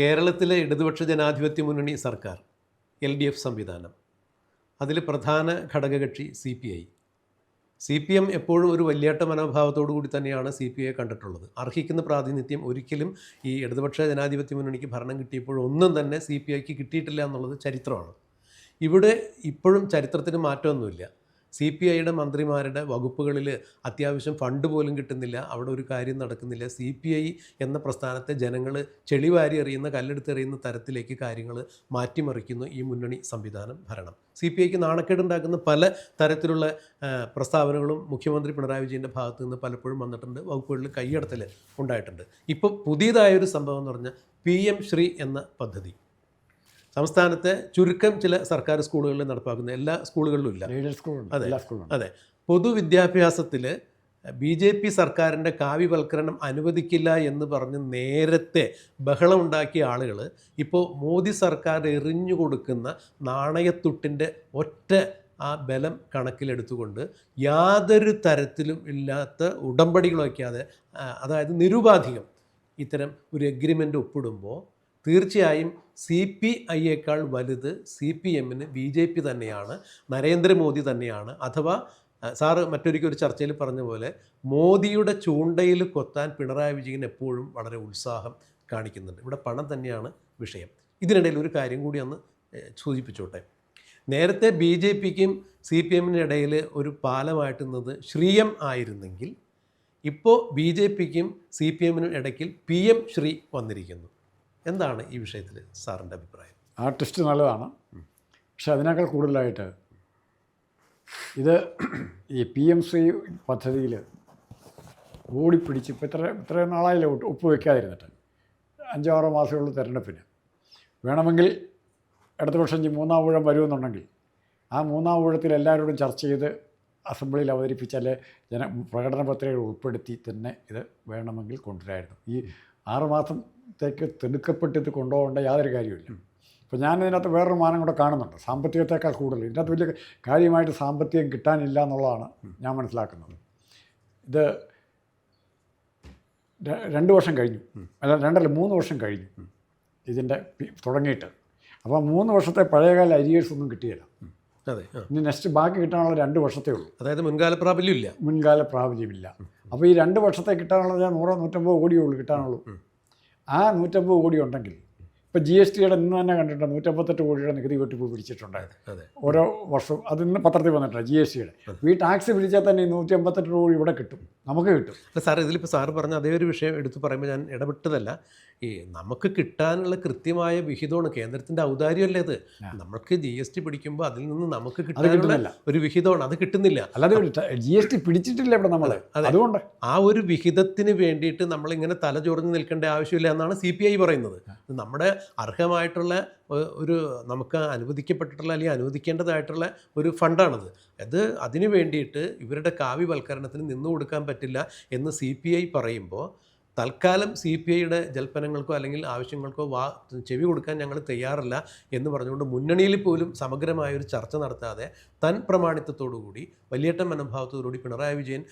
കേരളത്തിലെ ഇടതുപക്ഷ ജനാധിപത്യ മുന്നണി സർക്കാർ എൽ ഡി എഫ് സംവിധാനം അതിൽ പ്രധാന ഘടകകക്ഷി C P I. C P M എപ്പോഴും ഒരു വലിയാട്ട മനോഭാവത്തോടു കൂടി തന്നെയാണ് സി പി ഐ കണ്ടിട്ടുള്ളത്. അർഹിക്കുന്ന പ്രാതിനിധ്യം ഒരിക്കലും ഈ ഇടതുപക്ഷ ജനാധിപത്യ മുന്നണിക്ക് ഭരണം കിട്ടിയപ്പോഴൊന്നും തന്നെ സി പി ഐക്ക് കിട്ടിയിട്ടില്ല എന്നുള്ളത് ചരിത്രമാണ്. ഇവിടെ ഇപ്പോഴും ചരിത്രത്തിന് മാറ്റമൊന്നുമില്ല. സി പി ഐയുടെ മന്ത്രിമാരുടെ വകുപ്പുകളിൽ അത്യാവശ്യം ഫണ്ട് പോലും കിട്ടുന്നില്ല. അവിടെ ഒരു കാര്യം നടക്കുന്നില്ല. സി പി ഐ എന്ന പ്രസ്ഥാനത്തെ ജനങ്ങൾ ചെളിവാരി എറിയുന്ന കല്ലെടുത്തെറിയുന്ന തരത്തിലേക്ക് കാര്യങ്ങൾ മാറ്റിമറിക്കുന്നു ഈ മുന്നണി സംവിധാനം ഭരണം. സി പി ഐക്ക് നാണക്കേടുണ്ടാക്കുന്ന പല തരത്തിലുള്ള പ്രസ്താവനകളും മുഖ്യമന്ത്രി പിണറായി വിജയന്റെ ഭാഗത്തു നിന്ന് പലപ്പോഴും വന്നിട്ടുണ്ട്. വകുപ്പുകളിൽ കൈയടത്തൽ ഉണ്ടായിട്ടുണ്ട്. ഇപ്പോൾ പുതിയതായൊരു സംഭവം എന്ന് പറഞ്ഞാൽ പി എം ശ്രീ എന്ന പദ്ധതി. സംസ്ഥാനത്തെ ചുരുക്കം ചില സർക്കാർ സ്കൂളുകളിൽ നടപ്പാക്കുന്ന എല്ലാ സ്കൂളുകളിലും ഇല്ല അതെ. അതെ പൊതുവിദ്യാഭ്യാസത്തിൽ ബി ജെ പി സർക്കാരിന്റെ കാവ്യവൽക്കരണം അനുവദിക്കില്ല എന്ന് പറഞ്ഞ് നേരത്തെ ബഹളമുണ്ടാക്കിയ ആളുകൾ ഇപ്പോൾ മോദി സർക്കാർ എറിഞ്ഞു കൊടുക്കുന്ന നാണയത്തുട്ടിന്റെ ഒറ്റ ആ ബലം കണക്കിലെടുത്തുകൊണ്ട് യാതൊരു തരത്തിലും ഇല്ലാത്ത ഉടമ്പടികൾ വയ്ക്കാതെ അതായത് നിരുപാധികം ഇത്തരം ഒരു എഗ്രിമെന്റ് ഒപ്പിടുമ്പോൾ തീർച്ചയായും സി പി ഐയേക്കാൾ വലുത് സി പി എമ്മിന് ബി ജെ പി തന്നെയാണ് നരേന്ദ്രമോദി തന്നെയാണ്. അഥവാ സാറ് മറ്റൊരിക്കൽ ഒരു ചർച്ചയിൽ പറഞ്ഞ പോലെ മോദിയുടെ ചൂണ്ടയിൽ കൊത്താൻ പിണറായി വിജയൻ എപ്പോഴും വളരെ ഉത്സാഹം കാണിക്കുന്നുണ്ട്. ഇവിടെ പണം തന്നെയാണ് വിഷയം. ഇതിനിടയിൽ ഒരു കാര്യം കൂടി ഒന്ന് സൂചിപ്പിച്ചോട്ടെ. നേരത്തെ ബി ജെ പിക്കും സി പി എമ്മിനും ഇടയിൽ ഒരു പാലമായിട്ടുന്നത് ശ്രീയം ആയിരുന്നെങ്കിൽ ഇപ്പോൾ ബി ജെ പിക്കും സി പി എമ്മിനും ഇടയ്ക്കിൽ പി എം ശ്രീ വന്നിരിക്കുന്നു. എന്താണ് ഈ വിഷയത്തിൽ സാറിന്റെ അഭിപ്രായം? ആർട്ടിസ്റ്റ് നല്ലതാണ്. പക്ഷെ അതിനേക്കാൾ കൂടുതലായിട്ട് ഇത് ഈ പി എം സി പദ്ധതിയിൽ ഓടിപ്പിടിച്ച് ഇപ്പോൾ ഇത്ര ഇത്രയും നാളായില്ല ഒപ്പുവെക്കാതിരുന്നിട്ട് ആറോ മാസമുള്ള തിരഞ്ഞെടുപ്പിന്. വേണമെങ്കിൽ അടുത്ത വർഷം മൂന്നാം ഊഴം വരുമെന്നുണ്ടെങ്കിൽ ആ മൂന്നാം ഊഴത്തിൽ എല്ലാവരോടും ചർച്ച ചെയ്ത് അസംബ്ലിയിൽ അവതരിപ്പിച്ചാൽ ജന പ്രകടന പത്രികകൾ ഉൾപ്പെടുത്തി തന്നെ ഇത് വേണമെങ്കിൽ കൊണ്ടുവരായിരുന്നു ഈ ആറുമാസത്തേക്ക് തിടുക്കപ്പെട്ടിട്ട് കൊണ്ടുപോകേണ്ട യാതൊരു കാര്യമില്ല അപ്പോൾ ഞാൻ ഇതിനകത്ത് വേറൊരു മാനം കൂടെ കാണുന്നുണ്ട്. സാമ്പത്തികത്തേക്കാൾ കൂടുതൽ. ഇതിനകത്ത് വലിയ കാര്യമായിട്ട് സാമ്പത്തികം കിട്ടാനില്ല എന്നുള്ളതാണ് ഞാൻ മനസ്സിലാക്കുന്നത്. ഇത് രണ്ട് വർഷം കഴിഞ്ഞു. അല്ല രണ്ടല്ല മൂന്ന് വർഷം കഴിഞ്ഞു. ഇതിന്റെ തുടങ്ങിയിട്ട്. അപ്പോൾ മൂന്ന് വർഷത്തെ പഴയകാല അരിയേഴ്സ് ഒന്നും കിട്ടിയില്ല. അതെ. ഇനി നെക്സ്റ്റ് ബാക്കി കിട്ടാനുള്ള രണ്ട് വർഷത്തേ ഉള്ളൂ. അതായത് മുൻകാല പ്രാബല്യം ഇല്ല മുൻകാല പ്രാബല്യമില്ല. അപ്പോൾ ഈ രണ്ട് വർഷത്തെ കിട്ടാനുള്ളത് ഞാൻ നൂറോ നൂറ്റമ്പത് കോടിയേ ഉള്ളൂ കിട്ടാനുള്ളൂ. ആ നൂറ്റമ്പത് കോടി ഉണ്ടെങ്കിൽ ഇപ്പോൾ ജി എസ് ടിയുടെ ഇന്ന് തന്നെ കണ്ടിട്ടുണ്ട് നൂറ്റമ്പത്തെട്ട് കോടിയുടെ നികുതി വെട്ടിപ്പ് പിടിച്ചിട്ടുണ്ടായത്. ഓരോ വർഷവും അത് ഇന്ന് പത്രത്തിൽ വന്നിട്ടുണ്ട് ജി എസ് ടിയുടെ ഈ ടാക്സ് പിടിച്ചാൽ തന്നെ നൂറ്റി അമ്പത്തെട്ട് കോടി ഇവിടെ കിട്ടും. നമുക്ക് കിട്ടും. അല്ല സാർ ഇതിലിപ്പോൾ സാർ പറഞ്ഞ അതേ ഒരു വിഷയം എടുത്തു പറയുമ്പോൾ ഞാൻ ഇടപെട്ടതല്ല. ഈ നമുക്ക് കിട്ടാനുള്ള കൃത്യമായ വിഹിതമാണ് കേന്ദ്രത്തിന്റെ ഔദാര്യമല്ലേ അത്? നമുക്ക് ജി എസ് ടി പിടിക്കുമ്പോൾ അതിൽ നിന്ന് നമുക്ക് കിട്ടാനുള്ള ഒരു വിഹിതമാണ്. അത് കിട്ടുന്നില്ല. അല്ലാതെ ജി എസ് ടി പിടിച്ചിട്ടില്ല ഇവിടെ നമ്മൾ അതുകൊണ്ട്. ആ ഒരു വിഹിതത്തിന് വേണ്ടിയിട്ട് നമ്മളിങ്ങനെ തലചോർന്ന് നിൽക്കേണ്ട ആവശ്യമില്ല എന്നാണ് സി പി ഐ പറയുന്നത്. നമ്മുടെ അർഹമായിട്ടുള്ള ഒരു നമുക്ക് അനുവദിക്കപ്പെട്ടിട്ടുള്ള അല്ലെങ്കിൽ അനുവദിക്കേണ്ടതായിട്ടുള്ള ഒരു ഫണ്ടാണത്. അത് അതിനു വേണ്ടിയിട്ട് ഇവരുടെ കാവ്യവൽക്കരണത്തിന് നിന്നു കൊടുക്കാൻ പറ്റില്ല എന്ന് സി പി ഐ പറയുമ്പോൾ തൽക്കാലം സി പി ഐയുടെ ജൽപ്പനങ്ങൾക്കോ അല്ലെങ്കിൽ ആവശ്യങ്ങൾക്കോ വാ ചെവി കൊടുക്കാൻ ഞങ്ങൾ തയ്യാറല്ല എന്ന് പറഞ്ഞുകൊണ്ട് മുന്നണിയിൽ പോലും സമഗ്രമായ ഒരു ചർച്ച നടത്താതെ തൻ പ്രമാണിത്വത്തോടുകൂടി വലിയേട്ടൻ മനോഭാവത്തോടുകൂടി പിണറായി വിജയൻ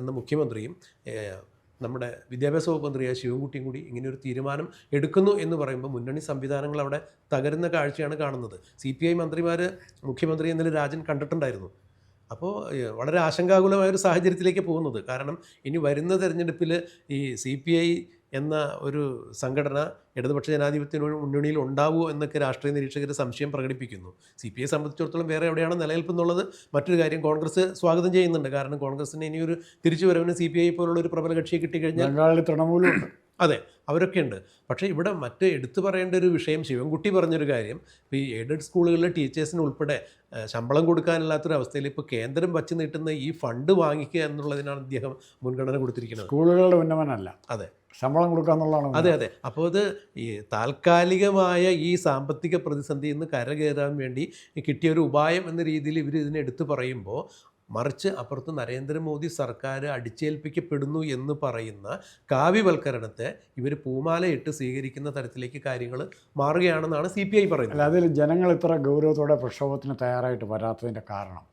എന്ന മുഖ്യമന്ത്രിയും നമ്മുടെ വിദ്യാഭ്യാസ വകുപ്പ് മന്ത്രിയായ ശിവൻകുട്ടിയും കൂടി ഇങ്ങനെ ഒരു തീരുമാനം എടുക്കുന്നു എന്ന് പറയുമ്പോൾ മുന്നണി സംവിധാനങ്ങൾ അവിടെ തകരുന്ന കാഴ്ചയാണ് കാണുന്നത്. സി പി ഐ മന്ത്രിമാർ മുഖ്യമന്ത്രി എന്നതിൽ രാജൻ കണ്ടിട്ടുണ്ടായിരുന്നു. അപ്പോൾ വളരെ ആശങ്കാകുലമായ ഒരു സാഹചര്യത്തിലേക്ക് പോകുന്നത്. കാരണം ഇനി വരുന്ന തെരഞ്ഞെടുപ്പിൽ ഈ സി പി ഐ എന്ന ഒരു സംഘടന ഇടതുപക്ഷ ജനാധിപത്യ മുന്നണിയിൽ ഉണ്ടാവുമോ എന്നൊക്കെ രാഷ്ട്രീയ നിരീക്ഷകർ സംശയം പ്രകടിപ്പിക്കുന്നു. സി പി ഐ സംബന്ധിച്ചിടത്തോളം വേറെ എവിടെയാണ് നിലനിൽപ്പെന്നുള്ളത് മറ്റൊരു കാര്യം കോൺഗ്രസ് സ്വാഗതം ചെയ്യുന്നുണ്ട്. കാരണം കോൺഗ്രസിന് ഇനിയൊരു തിരിച്ചുവരവിന് സി പി ഐ പോലുള്ള ഒരു പ്രബല കക്ഷിയെ കിട്ടിക്കഴിഞ്ഞാൽ തൃണമൂലമുണ്ട് അതെ അവരൊക്കെ ഉണ്ട്. പക്ഷേ ഇവിടെ മറ്റ് എടുത്തു പറയേണ്ട ഒരു വിഷയം ശിവൻകുട്ടി പറഞ്ഞൊരു കാര്യം ഇപ്പോൾ ഈ എയ്ഡഡ് സ്കൂളുകളിലെ ടീച്ചേഴ്സിന് ഉൾപ്പെടെ ശമ്പളം ശമ്പളം കൊടുക്കാനില്ലാത്തൊരവസ്ഥയിൽ ഇപ്പോൾ കേന്ദ്രം വച്ച് നീട്ടുന്ന ഈ ഫണ്ട് വാങ്ങിക്കുക എന്നുള്ളതിനാണ് അദ്ദേഹം മുൻഗണന കൊടുത്തിരിക്കുന്നത്. സ്കൂളുകളുടെ ഉന്നമനമല്ല. അതെ. ശമ്പളം കൊടുക്കുക എന്നുള്ളതാണ് അതെ അതെ. അപ്പോൾ അത് ഈ താൽക്കാലികമായ ഈ സാമ്പത്തിക പ്രതിസന്ധിയിൽ നിന്ന് കരകയറാൻ വേണ്ടി കിട്ടിയ ഒരു ഉപായം എന്ന രീതിയിൽ ഇവർ ഇതിനെ എടുത്തു പറയുമ്പോൾ മറിച്ച് അപ്പുറത്ത് നരേന്ദ്രമോദി സർക്കാർ അടിച്ചേൽപ്പിക്കപ്പെടുന്നു എന്ന് പറയുന്ന കാവ്യവൽക്കരണത്തെ ഇവർ പൂമാലയിട്ട് സ്വീകരിക്കുന്ന തരത്തിലേക്ക് കാര്യങ്ങൾ മാറുകയാണെന്നാണ് സി പി ഐ പറയുന്നത്. അതിൽ ജനങ്ങൾ ഇത്ര ഗൗരവത്തോടെ പ്രക്ഷോഭത്തിന് തയ്യാറായിട്ട് വരാത്തതിന്റെ കാരണം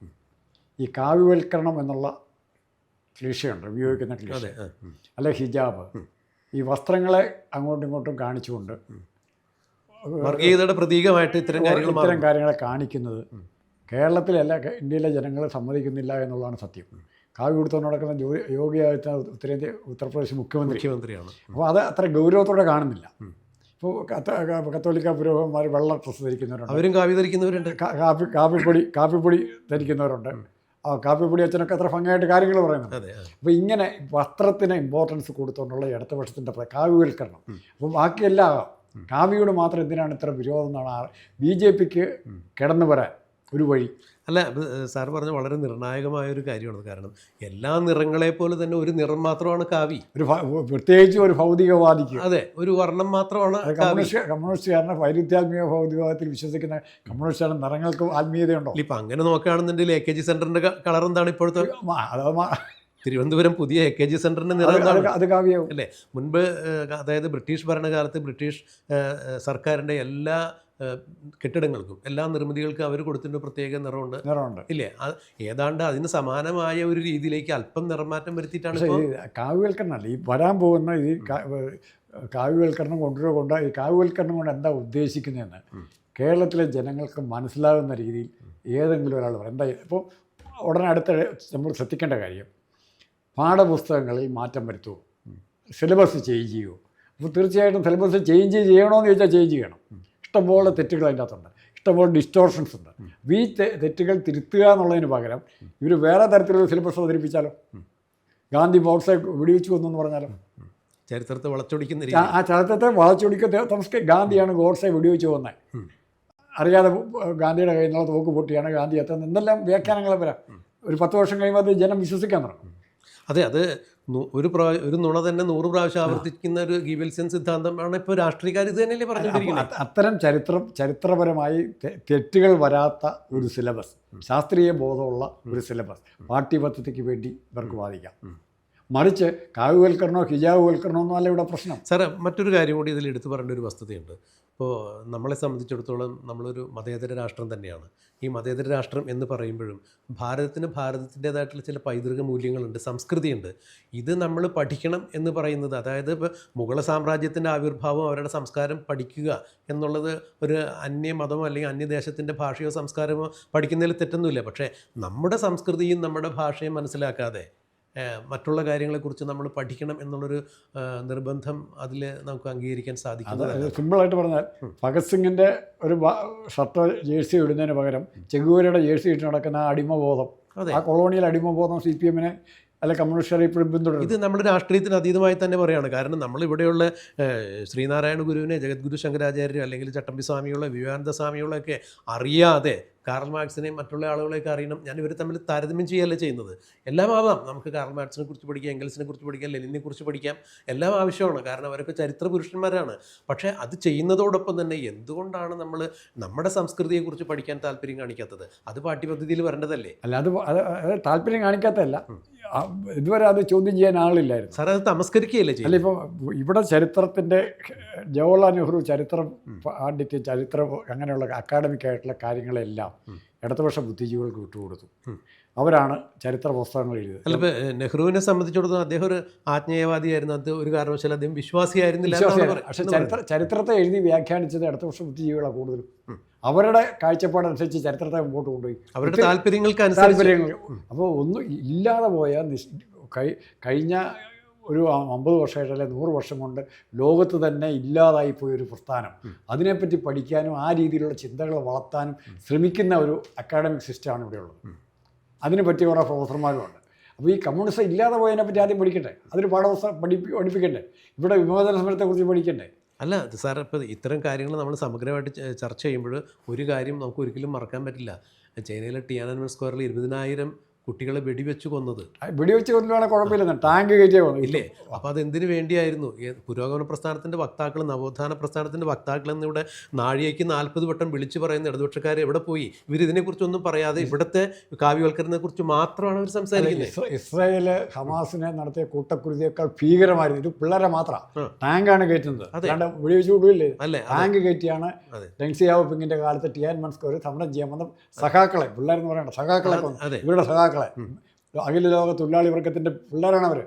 ഈ കാവ്യവൽക്കരണം എന്നുള്ള ക്ലീശയുണ്ട് ഉപയോഗിക്കുന്ന ക്ലീഷ. അല്ലെ ഹിജാബ്. ഈ വസ്ത്രങ്ങളെ അങ്ങോട്ടും ഇങ്ങോട്ടും കാണിച്ചുകൊണ്ട് വർഗീയതയുടെ പ്രതീകമായിട്ട് ഇത്തരം കാര്യങ്ങൾ ഇത്തരം കാര്യങ്ങളെ കാണിക്കുന്നത് കേരളത്തിലല്ല ഇന്ത്യയിലെ ജനങ്ങൾ സമ്മതിക്കുന്നില്ല എന്നുള്ളതാണ് സത്യം. കാവ്യ കൊടുത്തുകൊണ്ട് നടക്കുന്ന ജോ ആദിത്യനാഥ് ഉത്തരേന്ത്യ ഉത്തർപ്രദേശ് മുഖ്യമന്ത്രി. മുഖ്യമന്ത്രിയാണ്. അപ്പോൾ അത് അത്ര ഗൗരവത്തോടെ കാണുന്നില്ല. ഇപ്പോൾ കത്തോലിക്ക പുരോഗന്മാർ വെള്ള ഡ്രസ്സ് ധരിക്കുന്നവരുണ്ട് അവരും കാവ്യ ധരിക്കുന്നവരുണ്ട്. കാപ്പി കാപ്പിപ്പൊടി കാപ്പിപ്പൊടി ധരിക്കുന്നവരുണ്ട്. ആ കാപ്പിപ്പൊടി അച്ഛനൊക്കെ അത്ര ഭംഗിയായിട്ട് കാര്യങ്ങൾ പറയുന്നുണ്ട്. അപ്പോൾ ഇങ്ങനെ വസ്ത്രത്തിന് ഇമ്പോർട്ടൻസ് കൊടുത്തുകൊണ്ടുള്ള ഇടതുപക്ഷത്തിന്റെ പ്ര- കാവ്യവൽക്കരണം. അപ്പോൾ ബാക്കിയെല്ലാം കാവ്യയോട് മാത്രം എന്തിനാണ് ഇത്ര വിരോധം എന്നാണ് ബി ജെ പിക്ക് കിടന്നു വരാൻ ഒരു വഴി. അല്ല സാർ പറഞ്ഞ വളരെ നിർണായകമായ ഒരു കാര്യമാണ്. കാരണം എല്ലാ നിറങ്ങളെ പോലെ തന്നെ ഒരു നിറം മാത്രമാണ് കാവി ഒരു പ്രത്യേകിച്ച് ഒരു ഭൗതികവാദിക്ക്. അതെ ഒരു വർണം മാത്രമാണ് കമ്മ്യൂണിസ്റ്റ് കമ്മ്യൂണിസ്റ്റുകാരനെ വൈരുദ്ധ്യാത്മീയ ഭൗതികവാദത്തിൽ വിശ്വസിക്കുന്ന കമ്മ്യൂണിസ്റ്റുകാരൻ നിറങ്ങൾക്ക് ആത്മീയതയുണ്ടോ? ഇപ്പം അങ്ങനെ നോക്കുകയാണെന്നുണ്ടെങ്കിൽ എ കെ ജി സെന്ററിന്റെ കളർ എന്താണ് ഇപ്പോഴത്തെ? തിരുവനന്തപുരം പുതിയ എ കെ ജി സെന്ററിന്റെ നിറം അത് കാവ്യവും അല്ലേ മുൻപ് അതായത് ബ്രിട്ടീഷ് ഭരണകാലത്ത് ബ്രിട്ടീഷ് സർക്കാരിന്റെ എല്ലാ കെട്ടിടങ്ങൾക്കും എല്ലാ നിർമ്മിതികൾക്കും അവർ കൊടുത്തിട്ട് പ്രത്യേക നിറമുണ്ട്. നിറമുണ്ട്. ഇല്ലേ? ഏതാണ്ട് അതിന് സമാനമായ ഒരു രീതിയിലേക്ക് അല്പം നിറമാറ്റം വരുത്തിയിട്ടാണ് കാവ്യവൽക്കരണമല്ല ഈ വരാൻ പോകുന്ന ഈ കാവ്യവൽക്കരണം കൊണ്ടുവരുക കൊണ്ട് ഈ കാവ്യവൽക്കരണം കൊണ്ട് എന്താ ഉദ്ദേശിക്കുന്നതെന്ന് കേരളത്തിലെ ജനങ്ങൾക്ക് മനസ്സിലാകുന്ന രീതിയിൽ ഏതെങ്കിലും ഒരാൾ പറയും എന്താ ഇപ്പോൾ ഉടനെ അടുത്ത നമ്മൾ ശ്രദ്ധിക്കേണ്ട കാര്യം പാഠപുസ്തകങ്ങളിൽ മാറ്റം വരുത്തുമോ സിലബസ് ചേഞ്ച് ചെയ്യുമോ അപ്പോൾ തീർച്ചയായിട്ടും സിലബസ് ചേഞ്ച് ചെയ്യണമെന്ന് ചോദിച്ചാൽ ചേഞ്ച് ചെയ്യണം. ഇഷ്ടംപോലെ തെറ്റുകൾ അതിന്റെ അകത്തുണ്ട്. ഇഷ്ടംപോലെ ഡിസ്റ്റോർഷൻസ് ഉണ്ട്. ഈ തെറ്റുകൾ തിരുത്തുക എന്നുള്ളതിന് പകരം ഇവർ വേറെ തരത്തിലുള്ള സിലബസ് അവതരിപ്പിച്ചാലോ? ഗാന്ധി ബോക്സെ വെടിവെച്ച് കൊന്നു എന്ന് പറഞ്ഞാലോ? ചരിത്രത്തെ വളച്ചൊടിക്കുന്ന ആ- രീതി. ആ ചരിത്രത്തെ വളച്ചൊടിക്കത്തെ തമസ്കെ ഗാന്ധിയാണ് ഗോഡ്സെ വെടിവെച്ച് കൊന്നത് അറിയാതെ ഗാന്ധിയുടെ കയ്യിൽ നിന്നുള്ള തോക്ക് പൊട്ടിയാണ് ഗാന്ധി എത്തുന്നത്. എന്തെല്ലാം വ്യാഖ്യാനങ്ങൾ വരാം. ഒരു പത്ത് വർഷം കഴിയുമ്പോൾ അത് ജനം വിശ്വസിക്കാൻ തുടങ്ങും. അതെ അത് ഒരു പ്രാ ഒരു നുണ തന്നെ നൂറ് പ്രാവശ്യം ആവർത്തിക്കുന്ന ഒരു ഗീവൽസ്യൻ സിദ്ധാന്തമാണ് ഇപ്പോൾ രാഷ്ട്രീയക്കാർ ഇത് തന്നെയല്ലേ പറഞ്ഞിരിക്കുന്നത് അത്തരം ചരിത്രം ചരിത്രപരമായി തെറ്റുകൾ വരാത്ത ഒരു സിലബസ് ശാസ്ത്രീയ ബോധമുള്ള ഒരു സിലബസ് പാഠ്യപദ്ധതിക്ക് വേണ്ടി ഇവർക്ക് വാദിക്കാം. മറിച്ച് കാവ്യവൽക്കരണമോ ഹിജാബുവൽക്കരണമോ ഒന്നും അല്ല ഇവിടെ പ്രശ്നം. സാറേ മറ്റൊരു കാര്യം കൂടി ഇതിൽ എടുത്തു പറയേണ്ട ഒരു വസ്തുതയുണ്ട്. ഇപ്പോൾ നമ്മളെ സംബന്ധിച്ചിടത്തോളം നമ്മളൊരു മതേതര രാഷ്ട്രം തന്നെയാണ്. ഈ മതേതര രാഷ്ട്രം എന്ന് പറയുമ്പോഴും ഭാരതത്തിന് ഭാരതത്തിന്റേതായിട്ടുള്ള ചില പൈതൃക മൂല്യങ്ങളുണ്ട് സംസ്കൃതിയുണ്ട്. ഇത് നമ്മൾ പഠിക്കണം എന്ന് പറയുന്നത് അതായത് ഇപ്പോൾ മുഗള സാമ്രാജ്യത്തിന്റെ ആവിർഭാവം അവരുടെ സംസ്കാരം പഠിക്കുക എന്നുള്ളത് ഒരു അന്യ മതമോ അല്ലെങ്കിൽ അന്യദേശത്തിന്റെ ഭാഷയോ സംസ്കാരമോ പഠിക്കുന്നതിൽ തെറ്റൊന്നുമില്ല. പക്ഷേ നമ്മുടെ സംസ്കൃതിയും നമ്മുടെ ഭാഷയും മനസ്സിലാക്കാതെ മറ്റുള്ള കാര്യങ്ങളെക്കുറിച്ച് നമ്മൾ പഠിക്കണം എന്നുള്ളൊരു നിർബന്ധം അതിൽ നമുക്ക് അംഗീകരിക്കാൻ സാധിക്കും സിമ്പിളായിട്ട് പറഞ്ഞാൽ ഭഗത് സിംഗിന്റെ ഒരു ഷർട്ട് ജേഴ്സി ഇടുന്നതിന് പകരം ചെഗുവരയുടെ ജേഴ്സി ഇട്ട് നടക്കുന്ന ആ അടിമബോധം. അതെ. ആ കൊളോണിയൽ അടിമബോധം സി പി എമ്മിനെ അല്ല കമ്മ്യൂണിസ്റ്റുകാരെ ഇപ്പോഴും പിന്തുടരും ഇത് നമ്മുടെ രാഷ്ട്രീയത്തിന് അതീതമായി തന്നെ പറയുകയാണ്. കാരണം നമ്മൾ ഇവിടെയുള്ള ഏഹ്, ശ്രീനാരായണ ഗുരുവിനെ ജഗദ്ഗുരു ശങ്കരാചാര്യ അല്ലെങ്കിൽ ചട്ടമ്പി സ്വാമികളോ വിവേകാനന്ദ സ്വാമികളോ ഒക്കെ അറിയാതെ കാർൽ മാർക്സിനെയും മറ്റുള്ള ആളുകളെയൊക്കെ അറിയണം. ഞാൻ ഇവർ തമ്മിൽ താരതമ്യം ചെയ്യല്ലേ ചെയ്യുന്നത്. എല്ലാം ആവാം. നമുക്ക് കാർൽ മാർക്സിനെ കുറിച്ച് പഠിക്കാം എംഗൽസിനെ കുറിച്ച് പഠിക്കാം ലെനിനെ കുറിച്ച് പഠിക്കാം. എല്ലാം ആവശ്യമാണ്. കാരണം അവരൊക്കെ ചരിത്ര പുരുഷന്മാരാണ്. പക്ഷേ അത് ചെയ്യുന്നതോടൊപ്പം തന്നെ എന്തുകൊണ്ടാണ് നമ്മൾ നമ്മുടെ സംസ്കൃതിയെക്കുറിച്ച് പഠിക്കാൻ താല്പര്യം കാണിക്കാത്തത്? അത് പാഠ്യപദ്ധതിയിൽ വരേണ്ടതല്ലേ? അല്ല അത് താല്പര്യം കാണിക്കാത്തതല്ല. ഇതുവരെ അത് ചോദ്യം ചെയ്യാൻ ആളില്ലായിരുന്നു. സാർ അത് തമസ്കരിക്കുകയല്ലേ അല്ല ഇപ്പം ഇവിടെ ചരിത്രത്തിന്റെ ജവഹർലാൽ നെഹ്റു ചരിത്രം പാണ്ഡിത്യം ചരിത്രം അങ്ങനെയുള്ള അക്കാഡമിക് ആയിട്ടുള്ള കാര്യങ്ങളെല്ലാം ഇടതുപക്ഷ ബുദ്ധിജീവികൾക്ക് വിട്ടുകൊടുത്തു. അവരാണ് ചരിത്ര പുസ്തകങ്ങൾ എഴുതിയത്. അല്ല ഇപ്പോൾ നെഹ്റുവിനെ സംബന്ധിച്ചിടത്തോളം അദ്ദേഹം ഒരു ആജ്ഞേയവാദിയായിരുന്നു അത് ഒരു കാരണവശാലും അദ്ദേഹം വിശ്വാസിയായിരുന്നില്ല പക്ഷെ ചരിത്ര ചരിത്രത്തെ എഴുതി വ്യാഖ്യാനിച്ചത് ഇടതുപക്ഷ ബുദ്ധിജീവികളാണ് കൂടുതലും. അവരുടെ കാഴ്ചപ്പാടനുസരിച്ച് ചരിത്രത്തെ മുമ്പോട്ട് കൊണ്ടുപോയി. അവരുടെ താല്പര്യങ്ങൾക്ക് താല്പര്യങ്ങൾ. അപ്പോൾ ഒന്നും ഇല്ലാതെ പോയ കഴിഞ്ഞ ഒരു അമ്പത് വർഷമായിട്ട് അല്ലെങ്കിൽ നൂറ് വർഷം കൊണ്ട് ലോകത്ത് തന്നെ ഇല്ലാതായി പോയ ഒരു പ്രസ്ഥാനം. അതിനെപ്പറ്റി പഠിക്കാനും ആ രീതിയിലുള്ള ചിന്തകൾ വളർത്താനും ശ്രമിക്കുന്ന ഒരു അക്കാഡമിക് സിസ്റ്റമാണ് ഇവിടെയുള്ളത് അതിനെ പറ്റി കുറേ പ്രൊഫസർമാരുമുണ്ട് അപ്പോൾ ഈ കമ്മ്യൂണിസം ഇല്ലാതെ പോയതിനെ പറ്റി ആദ്യം പഠിക്കട്ടെ. അതൊരു പാഠപുസ്തകം പഠിപ്പി പഠിപ്പിക്കണ്ടേ? ഇവിടെ വിമോചന സമരത്തെക്കുറിച്ച് പഠിക്കണ്ടേ? അല്ല സാർ ഇപ്പോൾ ഇത്തരം കാര്യങ്ങൾ നമ്മൾ സമഗ്രമായിട്ട് ചർച്ച ചെയ്യുമ്പോൾ ഒരു കാര്യം നമുക്ക് ഒരിക്കലും മറക്കാൻ പറ്റില്ല. ചൈനയിലെ ടിയാനൻ സ്ക്വയറിൽ ഇരുപതിനായിരം കുട്ടികളെ വെടിവെച്ച് കൊന്നത്. വെടിവെച്ച് കൊല്ലുവാണെങ്കിൽ കുഴപ്പമില്ല. ടാങ്ക് കയറ്റിയാൽ ഇല്ലേ? അപ്പോൾ അത് എന്തിനു വേണ്ടിയായിരുന്നു പുരോഗമന പ്രസ്ഥാനത്തിന്റെ വക്താക്കൾ നവോത്ഥാന പ്രസ്ഥാനത്തിന്റെ വക്താക്കൾ എന്നിവിടെ നാഴികയ്ക്ക് നാൽപ്പത് വട്ടം വിളിച്ചു പറയുന്ന ഇടതുപക്ഷക്കാർ എവിടെ പോയി? ഇവർ ഇതിനെക്കുറിച്ചൊന്നും പറയാതെ ഇവിടുത്തെ കാവ്യവൽക്കരണത്തെ കുറിച്ച് മാത്രമാണ് അവർ സംസാരിക്കുന്നത് ഇസ്ര- ഇസ്രായേൽ ഹമാസിനെ നടത്തിയ കൂട്ടക്കുരുതിയേക്കാൾ ഭീകരമായിരുന്നു. ഇത് പിള്ളേരെ മാത്രമാണ് ടാങ്കാണ് കയറ്റുന്നത്. അല്ലാണ്ട് വെടിവെച്ച് വിടില്ലേ അല്ലേ ടാങ്ക് കയറ്റിയാണ് അതെ. ഡെങ്സിയാവ് പിങ്ങിന്റെ കാലത്ത് ടിയാൻ മൻസ്കോർ സമരം ചെയ്യാൻ വന്ന സഖാക്കളെ പിള്ളേരെന്ന് പറയണ്ട സഖാക്കളെ ഇവരുടെ അതെ സഖാക്കളെ അഖില ലോക തൊഴിലാളി വർഗത്തിന്റെ പിള്ളേരാണ് അവർ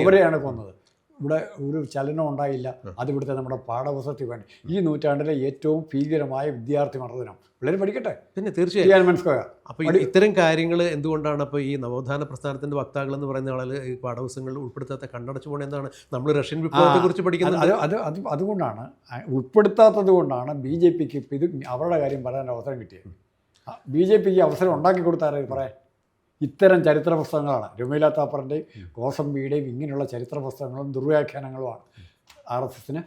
അവരെയാണ് കൊന്നത്. ഇവിടെ ഒരു ചലനം ഉണ്ടായില്ല. അത് ഇവിടുത്തെ നമ്മുടെ പാഠപുസ്തകത്തിൽ വേണ്ടി ഈ നൂറ്റാണ്ടിലെ ഏറ്റവും ഭീകരമായ വിദ്യാർത്ഥി മർദ്ദനം. പിള്ളേർ പഠിക്കട്ടെ? പിന്നെ തീർച്ചയായും. സ്ക്വയർ അപ്പോൾ ഇത്തരം കാര്യങ്ങൾ എന്തുകൊണ്ടാണ് അപ്പോൾ ഈ നവോത്ഥാന പ്രസ്ഥാനത്തിന്റെ വക്താക്കൾ എന്ന് പറയുന്ന ആളുകൾ ഈ പാഠപുസ്തകങ്ങളിൽ ഉൾപ്പെടുത്താത്ത കണ്ടടച്ചു പോകണ എന്താണ്? നമ്മൾ റഷ്യൻ വിപ്ലവത്തെ കുറിച്ച് അത് അത് അത് അത് അതുകൊണ്ടാണ് ഉൾപ്പെടുത്താത്തത് കൊണ്ടാണ് ബി ജെ പിക്ക് ഇപ്പം ഇത് അവരുടെ കാര്യം പറയാൻ അവസരം കിട്ടിയത്. ബി ജെ പിക്ക് അവസരം ഉണ്ടാക്കി കൊടുത്താരേ പറയാൻ? ഇത്തരം ചരിത്ര പുസ്തകങ്ങളാണ്. രമീല താപ്പറിന്റെയും കോസംബിയുടെയും ഇങ്ങനെയുള്ള ചരിത്ര പുസ്തകങ്ങളും ദുർവ്യാഖ്യാനങ്ങളുമാണ് ആർ എസ് എസിന്.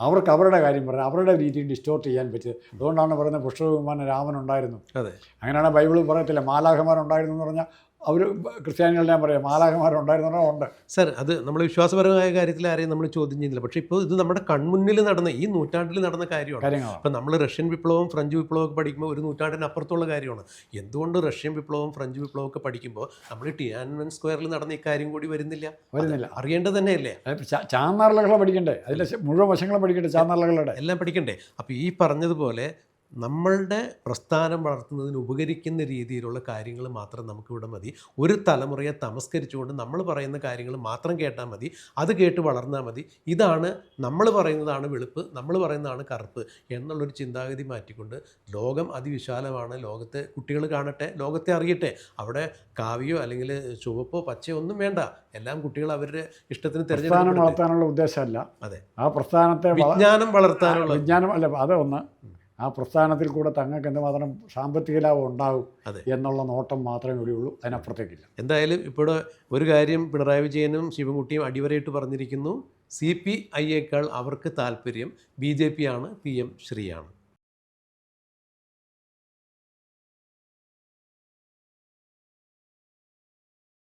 അവർക്ക് അവരുടെ കാര്യം പറയാം. അവരുടെ രീതിയിൽ ഡിസ്റ്റോർട്ട് ചെയ്യാൻ പറ്റിയത് അതുകൊണ്ടാണ് പറയുന്നത് പുഷ്പകുമാരൻ രാമൻ ഉണ്ടായിരുന്നു. അതെ. അങ്ങനെയാണ് ബൈബിളിൽ പറയത്തില്ല മാലാഖമാരുണ്ടായിരുന്നു എന്ന് പറഞ്ഞാൽ അവർ ക്രിസ്ത്യാനികളുടെ ഞാൻ പറയാം. മാലാഖമാരുണ്ടായിരുന്നോ ഉണ്ട്. സർ അത് നമ്മൾ വിശ്വാസപരമായ കാര്യത്തിൽ ആരെയും നമ്മൾ ചോദ്യം ചെയ്യുന്നില്ല പക്ഷേ ഇപ്പോൾ ഇത് നമ്മുടെ കൺമുന്നിൽ നടന്ന ഈ നൂറ്റാണ്ടിൽ നടന്ന കാര്യമാണ്. ഇപ്പം നമ്മൾ റഷ്യൻ വിപ്ലവവും ഫ്രഞ്ച് വിപ്ലവവും ഒക്കെ പഠിക്കുമ്പോൾ ഒരു നൂറ്റാണ്ടിന് അപ്പുറത്തുള്ള കാര്യമാണ്. എന്തുകൊണ്ട് റഷ്യൻ വിപ്ലവവും ഫ്രഞ്ച് വിപ്ലവവും ഒക്കെ പഠിക്കുമ്പോൾ നമ്മൾ ടിയാൻമൻ സ്ക്വയറിൽ നടന്ന ഈ കാര്യം കൂടി വരുന്നില്ല? വരുന്നില്ല. അറിയേണ്ടത് തന്നെയല്ലേ? ചാന്നാർലകളെ പഠിക്കണ്ടേ? അതിന്റെ മുഴുവൻ വശങ്ങളും പഠിക്കണ്ടേ ചാന്നാർലകളുടെ എല്ലാം പഠിക്കണ്ടേ? അപ്പോൾ ഈ പറഞ്ഞതുപോലെ നമ്മളുടെ പ്രസ്ഥാനം വളർത്തുന്നതിന് ഉപകരിക്കുന്ന രീതിയിലുള്ള കാര്യങ്ങൾ മാത്രം നമുക്കിവിടെ മതി. ഒരു തലമുറയെ തമസ്കരിച്ചുകൊണ്ട് നമ്മൾ പറയുന്ന കാര്യങ്ങൾ മാത്രം കേട്ടാൽ മതി. അത് കേട്ട് വളർന്നാൽ മതി. ഇതാണ് നമ്മൾ പറയുന്നതാണ് വെളുപ്പ് നമ്മൾ പറയുന്നതാണ് കറുപ്പ് എന്നുള്ളൊരു ചിന്താഗതി മാറ്റിക്കൊണ്ട് ലോകം അതിവിശാലമാണ്. ലോകത്തെ കുട്ടികൾ കാണട്ടെ ലോകത്തെ അറിയട്ടെ. അവിടെ കാവ്യോ അല്ലെങ്കിൽ ചുവപ്പോ പച്ചയോ ഒന്നും വേണ്ട. എല്ലാം കുട്ടികൾ അവരുടെ ഇഷ്ടത്തിന് തിരഞ്ഞെടുപ്പ് വളർത്താനുള്ള ഉദ്ദേശമല്ല. അതെ. ആ പ്രസ്ഥാനത്തെ വിജ്ഞാനം വളർത്താനുള്ള വിജ്ഞാനം അല്ല അതൊന്ന് ആ പ്രസ്ഥാനത്തിൽ കൂടെ തങ്ങൾക്ക് എന്തുമാത്രം സാമ്പത്തിക ലാഭം ഉണ്ടാകും അതെ. എന്നുള്ള നോട്ടം മാത്രമേ ഇവിടെയുള്ളൂ അതിനപ്പുറത്തേക്കില്ല. എന്തായാലും ഇപ്പോൾ ഒരു കാര്യം പിണറായി വിജയനും ശിവൻകുട്ടിയും അടിവരയിട്ട് പറഞ്ഞിരിക്കുന്നു. സി പി ഐയേക്കാൾ അവർക്ക് താല്പര്യം ബി ജെ പി ആണ് പി എം ശ്രീയാണ്